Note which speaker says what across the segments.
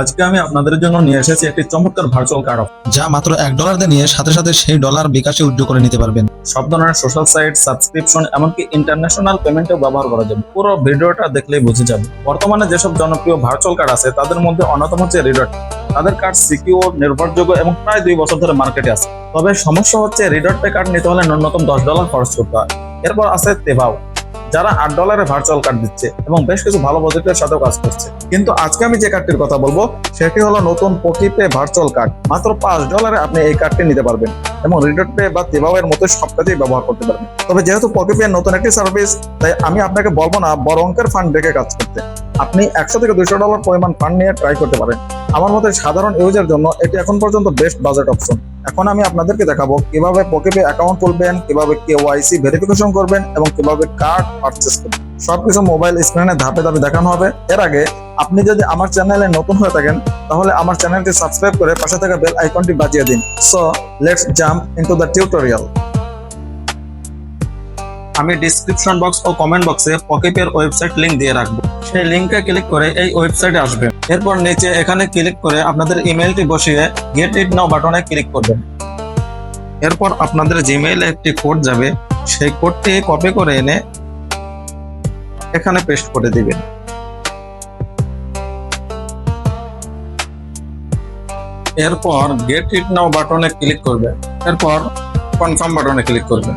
Speaker 1: আজকে আমি আপনাদের জন্য নিয়ে এসেছি একটি চমৎকার ভার্চুয়াল কার্ড
Speaker 2: যা মাত্র এক ডলার দিয়ে নিয়ে সাথে সাথে সেই ডলার বিকাশে উইথড্র করে নিতে পারবেন।
Speaker 1: সব ধরনের সোশ্যাল সাইট সাবস্ক্রিপশন এমনকি ইন্টারন্যাশনাল পেমেন্টেও ব্যবহার করা যাবে। পুরো ভিডিওটা দেখলেই বুঝে যাবে। বর্তমানে যেসব জনপ্রিয় ভার্চুয়াল কার্ড আছে তাদের মধ্যে অন্যতম হচ্ছে রিডট তাদের কার্ড সিকিউর নির্ভরযোগ্য এবং প্রায় দুই বছর ধরে মার্কেটে আছে। তবে সমস্যা হচ্ছে রিডট পে কার্ড নিতে হলে ন্যূনতম দশ ডলার খরচ করতে হয়। এরপর আছে তেভাও যারা আট ডলারে ভার্চুয়াল কার্ড দিচ্ছে এবং বেশ কিছু ভালো প্রজেক্টের সাথেও কাজ করছে। কিন্তু আজকে আমি যে কার্ডটির কথা বলব, সেটি হলো নতুন পকিপে ভার্চুয়াল কার্ড মাত্র পাঁচ ডলারে আপনি এই কার্ডটি নিতে পারবেন এবং রিডট পে বা তেভাও এর মতো সব কাজেই ব্যবহার করতে পারবেন। তবে যেহেতু পকিপে নতুন একটি সার্ভিস তাই আমি আপনাকে বলব না বড় অঙ্কের ফান্ড রেখে কাজ করতে। আপনি একশো থেকে দুইশো ডলার পরিমাণ ফান্ড নিয়ে ট্রাই করতে পারেন। আমার মতে সাধারণ ইউজার জন্য এটি এখন পর্যন্ত বেস্ট বাজেট অপশন এখন আমি আপনাদেরকে দেখাবো কীভাবে পকেপে অ্যাকাউন্ট খুলবেন, কীভাবে কেওয়াইসি ভেরিফিকেশন করবেন এবং কীভাবে কার্ড পারচেস করবেন। সবকিছু মোবাইল স্ক্রিনে ধাপে ধাপে দেখানো হবে। এর আগে আপনি যদি আমার চ্যানেলে নতুন হয়ে থাকেন, তাহলে আমার চ্যানেলটি সাবস্ক্রাইব করে পাশে থাকা বেল আইকনটি বাজিয়ে দিন। So let's jump into the tutorial আমি ডিসক্রিপশন বক্স ও কমেন্ট বক্সে পকেপের ওয়েবসাইট লিংক দিয়ে রাখব। সেই লিংকে ক্লিক করে এই ওয়েবসাইটে আসবেন। এরপর নিচে এখানে ক্লিক করে আপনাদের ইমেলটি বসিয়ে গেট ইট নাও বাটনে ক্লিক করবেন। এরপর আপনাদের জিমেইলে একটি কোড যাবে। সেই কোডটি কপি করে এনে এখানে পেস্ট করে দিবেন। এরপর গেট ইট নাও বাটনে ক্লিক করবেন এরপর কনফার্ম বাটনে ক্লিক করবেন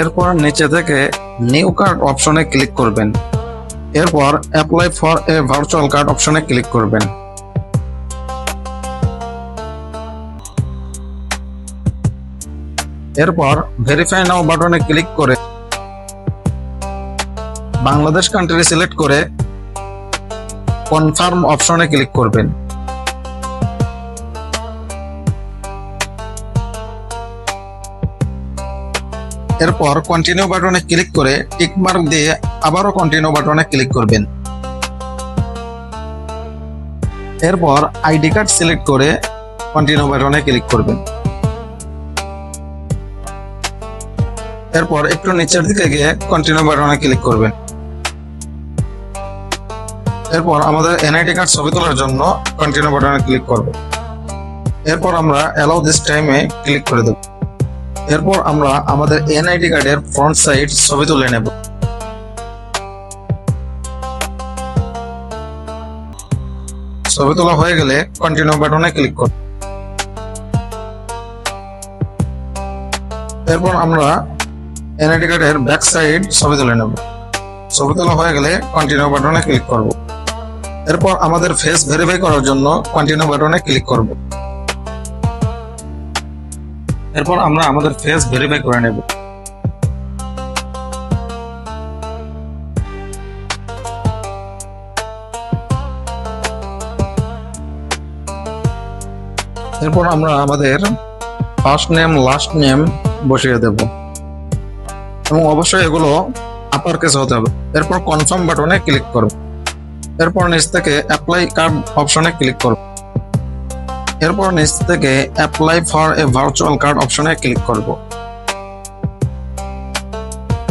Speaker 1: এরপর নিচে থেকে নিউ কার্ড অপশনে ক্লিক করবেন। এরপর apply for a virtual card অপশনে ক্লিক করবেন। এরপর ভেরিফাই নাও বাটনে ক্লিক করে বাংলাদেশ কান্ট্রি সিলেক্ট করে কনফার্ম অপশনে ক্লিক করবেন। এরপর কন্টিনিউ বাটনে ক্লিক করে টিক মার্ক দিয়ে আবারও কন্টিনিউ বাটনে ক্লিক করবেন। এরপর আইডি কার্ড সিলেক্ট করে কন্টিনিউ বাটনে ক্লিক করবেন। এরপর একটু নিচের দিকে গিয়ে কন্টিনিউ বাটনে ক্লিক করবেন। এরপর আমাদের এনআইডি কার্ড ছবি তোলার জন্য কন্টিনিউ বাটনে ক্লিক করব। এরপর আমরা অ্যালাউ দিস টাইমে ক্লিক করে দেব। এরপর আমরা আমাদের এনআইডি কার্ডের ফ্রন্ট সাইড ছবি তুলে নেব। ছবি তোলা হয়ে গেলে কন্টিনিউ বাটনে ক্লিক করব। এরপর আমরা এনআইডি কার্ডের ব্যাক সাইড ছবি তুলে নেব। ছবি তোলা হয়ে গেলে কন্টিনিউ বাটনে ক্লিক করব। এরপর আমাদের ফেস ভেরিফাই করার জন্য কন্টিনিউ বাটনে ক্লিক করব। এরপর আমরা আমাদের ফেস ভেরিফাই করে নেব। এরপর আমরা আমাদের ফার্স্ট নেম লাস্ট নেম বসিয়ে দেব। এবং অবশ্যই এগুলো আপার কেস হতে হবে। এরপর কনফার্ম বাটনে ক্লিক করব। এরপর নিচ থেকে অ্যাপ্লাই কার্ড অপশনে ক্লিক করব এরপর নিচ থেকে apply for a virtual card অপশনে ক্লিক করব।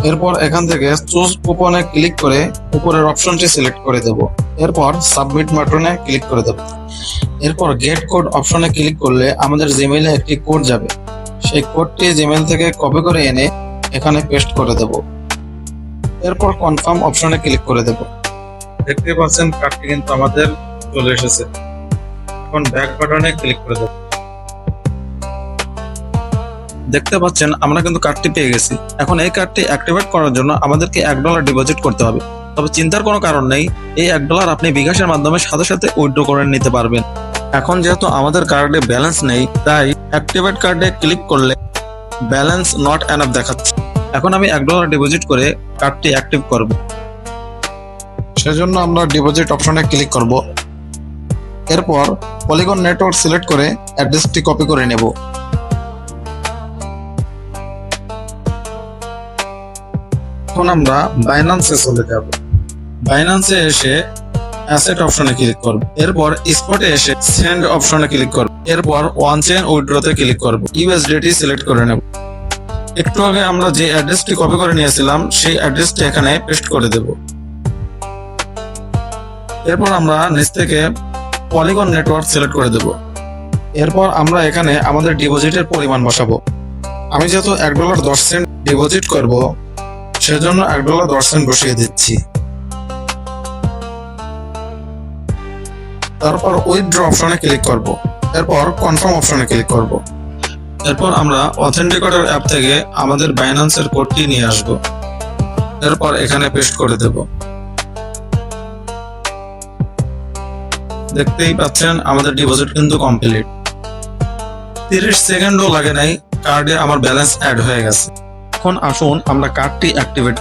Speaker 1: এরপর এখান থেকে চুজ কুপনে ক্লিক করে উপরের অপশনটি সিলেক্ট করে দেব। এরপর সাবমিট বাটনে ক্লিক করে দেব। এরপর গেট কোড অপশনে ক্লিক করলে আমাদের জিমেইলে একটি কোড যাবে। সেই কোডটি জিমেইল থেকে কপি করে এনে এখানে পেস্ট করে দেব। এরপর কনফার্ম অপশনে ক্লিক করে দেব। দেখতে পাচ্ছেন কার্ডটি কিন্তু আমাদের চলে এসেছে। এখন ব্যাক বাটনে ক্লিক করে দেব। দেখতে পাচ্ছেন, আমরা কিন্তু কার্ডটি পেয়ে গেছি। এখন এই কার্ডটি অ্যাক্টিভেট করার জন্য আমাদেরকে এক ডলার ডিপোজিট করতে হবে। তবে চিন্তার কোনো কারণ নেই, এই এক ডলার আপনি বিকাশের মাধ্যমে সাথে সাথে উইথড্র করে নিতে পারবেন। এখন যেহেতু আমাদের কার্ডে ব্যালেন্স নেই, তাই অ্যাক্টিভেট কার্ডে ক্লিক করলে ব্যালেন্স নট এনাফ দেখাচ্ছে। এখন আমি এক ডলার ডিপোজিট করে কার্ডটি অ্যাক্টিভ করব। সেজন্য আমরা ডিপোজিট অপশনে ক্লিক করব। এরপর পলিগন নেটওয়ার্ক সিলেক্ট করে অ্যাড্রেসটি কপি করে নেব। এখন আমরা বাইন্যান্সে চলে যাব। বাইন্যান্সে এসে অ্যাসেট অপশনে ক্লিক করব। এরপর স্পটে এসে সেন্ড অপশনে ক্লিক করব। এরপর ওয়ান চেন উইথড্রতে ক্লিক করব। ইউএসডিটি সিলেক্ট করে নেব। একটু আগে আমরা যে অ্যাড্রেসটি কপি করে নিয়েছিলাম, সেই অ্যাড্রেসটি এখানে পেস্ট করে দেব। এরপর আমরা নিচ থেকে
Speaker 2: পলিগন নেটওয়ার্ক সিলেক্ট করে দেব। এরপর আমরা এখানে আমাদের ডিপোজিটের পরিমাণ বসাবো। আমি যেহেতু এক ডলার দশ সেন্ট ডিপোজিট করব, সেজন্য এক ডলার দশ সেন্ট বসিয়ে দিচ্ছি। তারপর উইথড্র অপশনে ক্লিক করব। এরপর কনফার্ম অপশনে ক্লিক করব। এরপর আমরা অথেন্টিকেটর অ্যাপ থেকে আমাদের বাইন্যান্সের কোডটি নিয়ে আসব। এরপর এখানে পেস্ট করে দেব। দেখতেই পাচ্ছেন, আমাদের ডিপোজিট কিন্তু কমপ্লিট তিরিশ সেকেন্ডও লাগে নাই কার্ডে আমার ব্যালেন্স অ্যাড হয়ে গেছে। এখন আসুন, আমরা কার্ডটি অ্যাক্টিভেট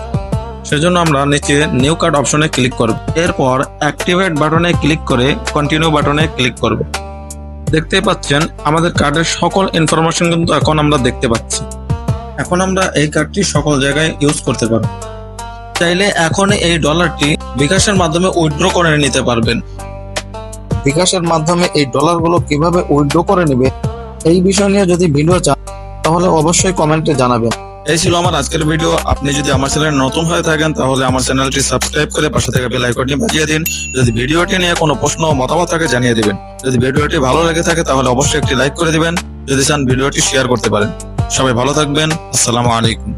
Speaker 2: সেজন্য আমরা নিচে নিউ কার্ড অপশনে ক্লিক করব। এরপর অ্যাক্টিভেট বাটনে ক্লিক করে কন্টিনিউ বাটনে ক্লিক করব। দেখতেই পাচ্ছেন, আমাদের কার্ডের সকল ইনফরমেশন কিন্তু এখন আমরা দেখতে পাচ্ছি। এখন আমরা এই কার্ডটি সকল জায়গায় ইউজ করতে পারব। চাইলে এখন এই ডলারটি বিকাশের মাধ্যমে উইথড্র করে নিতে পারবেন। বিকাশের মাধ্যমে এই ডলারগুলো কীভাবে উইথড্র করে নেবে, এই বিষয় নিয়ে যদি ভিডিও চান, তাহলে অবশ্যই কমেন্টে জানাবেন। এই ছিল আমার আজকের ভিডিও। আপনি যদি আমার চ্যানেলে নতুন হয়ে থাকেন, তাহলে আমার চ্যানেলটি সাবস্ক্রাইব করে পাশে থেকে বেল আইকনটি বাজিয়ে দিন। যদি ভিডিওটি নিয়ে কোনো প্রশ্ন মতামত থাকে, জানিয়ে দিবেন। যদি ভিডিওটি ভালো লেগে থাকে, তাহলে অবশ্যই একটি লাইক করে দিবেন। যদি চান ভিডিওটি শেয়ার করতে পারেন। সবাই ভালো থাকবেন। আসসালামু আলাইকুম।